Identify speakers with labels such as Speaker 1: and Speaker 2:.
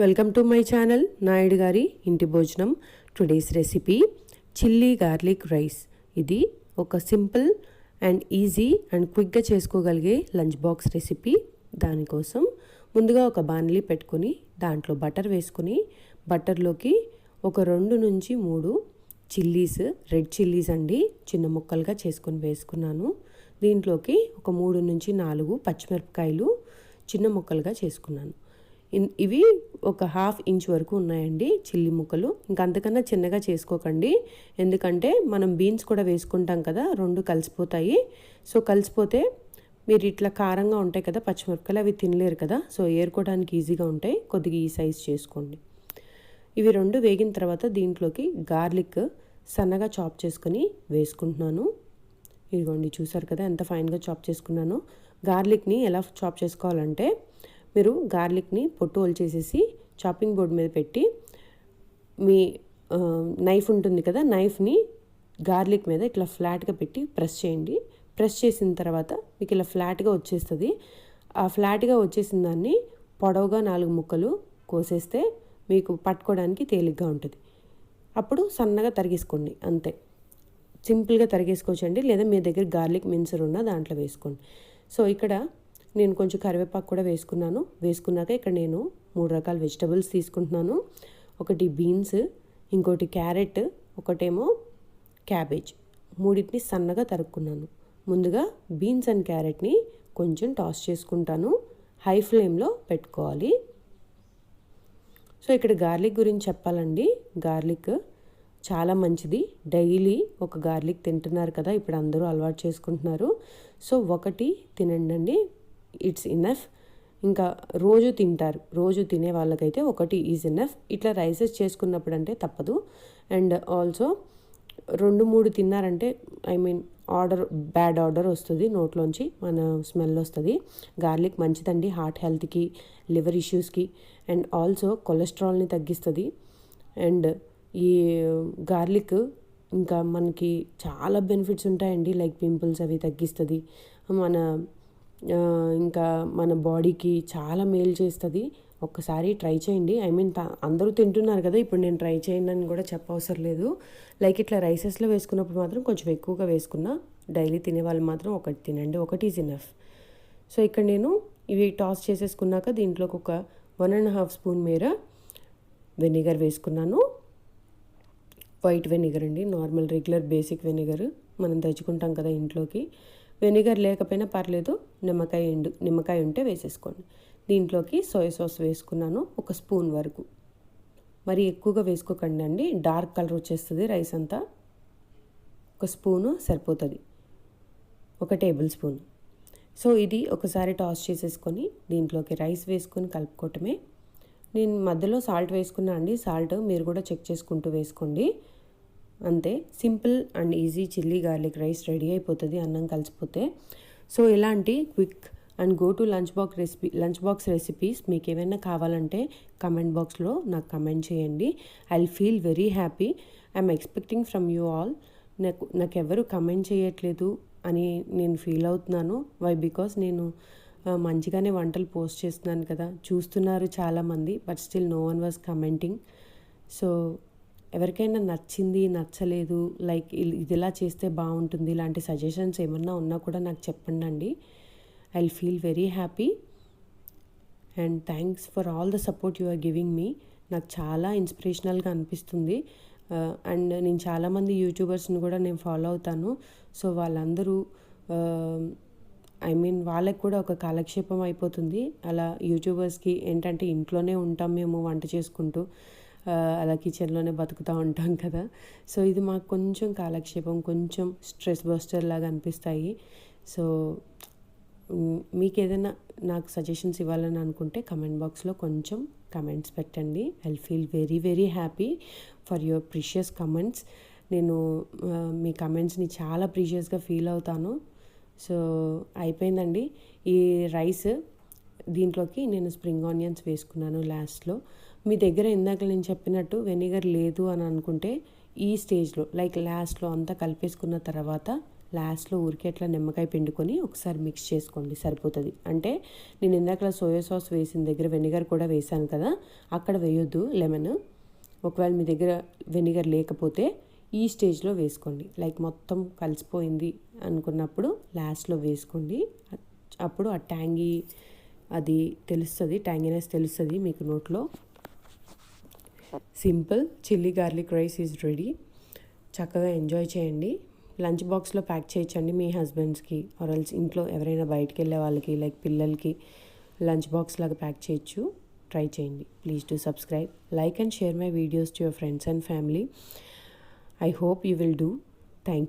Speaker 1: Welcome to my channel Naidu గారి ఇంటి భోజనం. Today's recipe chilli garlic rice ఇది ఒక సింపుల్ అండ్ ఈజీ అండ్ క్విక్గా చేసుకోగలిగే లంచ్ బాక్స్ రెసిపీ దానికోసం ముందుగా ఒక బాణలి పెట్టుకొని దాంట్లో బటర్ వేసుకొని బటర్లోకి ఒక రెండు నుంచి మూడు చిల్లీస్ రెడ్ చిల్లీస్ అండి చిన్న ముక్కలుగా చేసుకొని వేసుకున్నాను. దీంట్లోకి ఒక మూడు నుంచి నాలుగు పచ్చిమిరపకాయలు చిన్న ముక్కలుగా చేసుకున్నాను. ఇవి ఒక హాఫ్ ఇంచ్ వరకు ఉన్నాయండి చిల్లి ముక్కలు. ఇంకా అంతకన్నా చిన్నగా చేసుకోకండి. ఎందుకంటే మనం బీన్స్ కూడా వేసుకుంటాం కదా రెండు కలిసిపోతాయి. సో కలిసిపోతే మీరు ఇట్లా కారంగా ఉంటాయి కదా పచ్చిమిరపకాయలు అవి తినలేరు కదా. సో ఏరుకోవడానికి ఈజీగా ఉంటాయి. కొద్దిగా ఈ సైజ్ చేసుకోండి. ఇవి రెండు వేగిన తర్వాత దీంట్లోకి గార్లిక్ సన్నగా చాప్ చేసుకొని వేసుకుంటున్నాను. ఇదిగోండి చూసారు కదా ఎంత ఫైన్గా చాప్ చేసుకున్నానో. గార్లిక్ని ఎలా చాప్ చేసుకోవాలంటే మీరు గార్లిక్ని పొట్టు చేసేసి చాపింగ్ బోర్డ్ మీద పెట్టి మీ నైఫ్ ఉంటుంది కదా నైఫ్ని గార్లిక్ మీద ఇట్లా ఫ్లాట్గా పెట్టి ప్రెస్ చేయండి. ప్రెస్ చేసిన తర్వాత మీకు ఇలా ఫ్లాట్గా వచ్చేస్తుంది. ఆ ఫ్లాట్గా వచ్చేసిన దాన్ని పొడవుగా నాలుగు ముక్కలు కోసేస్తే మీకు పట్టుకోవడానికి తేలిగ్గా ఉంటుంది. అప్పుడు సన్నగా తరిగేసుకోండి అంతే. సింపుల్గా తరిగేసుకోవచ్చండి లేదా మీ దగ్గర గార్లిక్ మిన్సర్ ఉన్న దాంట్లో వేసుకోండి. సో ఇక్కడ నేను కొంచెం కరివేపాకు కూడా వేసుకున్నాను. వేసుకున్నాక ఇక్కడ నేను మూడు రకాల వెజిటబుల్స్ తీసుకుంటున్నాను. ఒకటి బీన్స్ ఇంకోటి క్యారెట్ ఒకటేమో క్యాబేజ్ మూడింటిని సన్నగా తరుక్కున్నాను. ముందుగా బీన్స్ అండ్ క్యారెట్ని కొంచెం టాస్ చేసుకుంటాను. హై ఫ్లేమ్లో పెట్టుకోవాలి. సో ఇక్కడ గార్లిక్ గురించి చెప్పాలండి. గార్లిక్ చాలా మంచిది. డైలీ ఒక గార్లిక్ తింటున్నారు కదా ఇప్పుడు అందరూ అలవాటు చేసుకుంటున్నారు. సో ఒకటి తినండి ఇట్స్ ఇనఫ్ ఇంకా రోజు తింటారు. రోజు తినే వాళ్ళకైతే ఒకటి ఈజ్ ఇనఫ్ ఇట్లా రైసెస్ చేసుకున్నప్పుడు అంటే తప్పదు. అండ్ ఆల్సో రెండు మూడు తిన్నారంటే I mean odour bad odour వస్తుంది నోట్లోంచి. మన స్మెల్ వస్తుంది. గార్లిక్ మంచిదండి హార్ట్ హెల్త్కి లివర్ ఇష్యూస్కి. అండ్ ఆల్సో కొలెస్ట్రాల్ని తగ్గిస్తుంది. అండ్ ఈ గార్లిక్ ఇంకా మనకి చాలా బెనిఫిట్స్ ఉంటాయండి. లైక్ పింపుల్స్ అవి తగ్గిస్తుంది. మన ఇంకా మన బాడీకి చాలా మేలు చేస్తుంది. ఒక్కసారి ట్రై చేయండి. ఐ మీన్ అందరూ తింటున్నారు కదా ఇప్పుడు నేను ట్రై చేయండి అని కూడా చెప్పవసరం లేదు. లైక్ ఇట్లా రైసెస్లో వేసుకున్నప్పుడు మాత్రం కొంచెం ఎక్కువగా వేసుకున్నా డైలీ తినే వాళ్ళు మాత్రం ఒకటి తినండి ఒకటి ఈజ్ ఇనఫ్. సో ఇక్కడ నేను ఇవి టాస్ చేసేసుకున్నాక దీంట్లోకి ఒక వన్ అండ్ హాఫ్ స్పూన్ మేర వెనిగర్ వేసుకున్నాను. వైట్ వెనిగర్ అండి నార్మల్ రెగ్యులర్ బేసిక్ వెనిగర్ మనం తెచ్చుకుంటాం కదా ఇంట్లోకి. వెనిగర్ లేకపోయినా పర్లేదు నిమ్మకాయ ఎండు నిమ్మకాయ ఉంటే వేసేసుకోండి. దీంట్లోకి సోయా సాస్ వేసుకున్నాను ఒక స్పూన్ వరకు. మరి ఎక్కువగా వేసుకోకండి అండి డార్క్ కలర్ వచ్చేస్తుంది రైస్ అంతా. ఒక స్పూను సరిపోతుంది ఒక టేబుల్ స్పూన్. సో ఇది ఒకసారి టాస్ చేసేసుకొని దీంట్లోకి రైస్ వేసుకొని కలుపుకోవటమే. నేను మధ్యలో సాల్ట్ వేసుకున్నా అండి సాల్ట్ మీరు కూడా చెక్ చేసుకుంటూ వేసుకోండి. అంతే. Simple and easy chilli garlic rice ready అయిపోతుంది అన్నం కలిసిపోతే. సో ఇలాంటి quick and go to lunch box recipe lunch box recipes మీకు ఏమైనా కావాలంటే కమెంట్ బాక్స్లో నాకు కమెంట్ చేయండి. I feel very happy. I'm expecting from you all. నాకు నాకు ఎవరు కమెంట్ చేయట్లేదు అని నేను ఫీల్ అవుతున్నాను. వై? బికాస్ నేను మంచిగానే వంటలు పోస్ట్ చేస్తున్నాను కదా. చూస్తున్నారు చాలామంది but still no one was commenting. So ఎవరికైనా నచ్చింది నచ్చలేదు లైక్ ఇల్- ఇది ఇలా చేస్తే బాగుంటుంది ఇలాంటి సజెషన్స్ ఏమన్నా ఉన్నా కూడా నాకు చెప్పండి అండి I feel very happy. And thanks for all the support you are giving me. నాకు చాలా ఇన్స్పిరేషనల్గా అనిపిస్తుంది. అండ్ నేను చాలామంది యూట్యూబర్స్ని కూడా నేను ఫాలో అవుతాను. సో వాళ్ళందరూ ఐ మీన్ వాళ్ళకి కూడా ఒక కాలక్షేపం అయిపోతుంది. అలా యూట్యూబర్స్కి ఏంటంటే ఇంట్లోనే ఉంటాం మేము వంట చేసుకుంటూ. అలా కిచెన్లోనే బతుకుతూ ఉంటాం కదా. సో ఇది మాకు కొంచెం కాలక్షేపం కొంచెం స్ట్రెస్ బస్టర్ లాగా అనిపిస్తాయి. సో మీకు ఏదైనా నాకు సజెషన్స్ ఇవ్వాలని అనుకుంటే కమెంట్ బాక్స్లో కొంచెం కమెంట్స్ పెట్టండి. I feel very very happy for your precious comments. నేను మీ కమెంట్స్ని చాలా ప్రీషియస్గా ఫీల్ అవుతాను. సో అయిపోయిందండి. ఈ రైస్ దీంట్లోకి నేను స్ప్రింగ్ ఆనియన్స్ వేసుకున్నాను లాస్ట్లో. మీ దగ్గర ఇందాక నేను చెప్పినట్టు వెనిగర్ లేదు అని అనుకుంటే ఈ స్టేజ్లో లైక్ లాస్ట్లో అంతా కలిపేసుకున్న తర్వాత లాస్ట్లో ఊరికే అట్లా నిమ్మకాయ పిండుకొని ఒకసారి మిక్స్ చేసుకోండి సరిపోతుంది. అంటే నేను ఇందాక సోయా సాస్ వేసిన దగ్గర వెనిగర్ కూడా వేసాను కదా అక్కడ వేయొద్దు లెమన్. ఒకవేళ మీ దగ్గర వెనిగర్ లేకపోతే ఈ స్టేజ్లో వేసుకోండి. లైక్ మొత్తం కలిసిపోయింది అనుకున్నప్పుడు లాస్ట్లో వేసుకోండి. అప్పుడు ఆ ట్యాంగీ అది తెలుస్తుంది ట్యాంగినెస్ తెలుస్తుంది మీకు నోట్లో. Simple chilli garlic rice is ready చక్కగా ఎంజాయ్ చేయండి. లంచ్ బాక్స్లో ప్యాక్ చేయించండి మీ హస్బెండ్స్కి ఆర్ఎల్స్ ఇంట్లో ఎవరైనా బయటికి వెళ్ళే వాళ్ళకి లైక్ పిల్లలకి లంచ్ బాక్స్ లాగా ప్యాక్ చేయొచ్చు. ట్రై చేయండి. Please to subscribe like and share my videos to your friends and family I hope you will do thank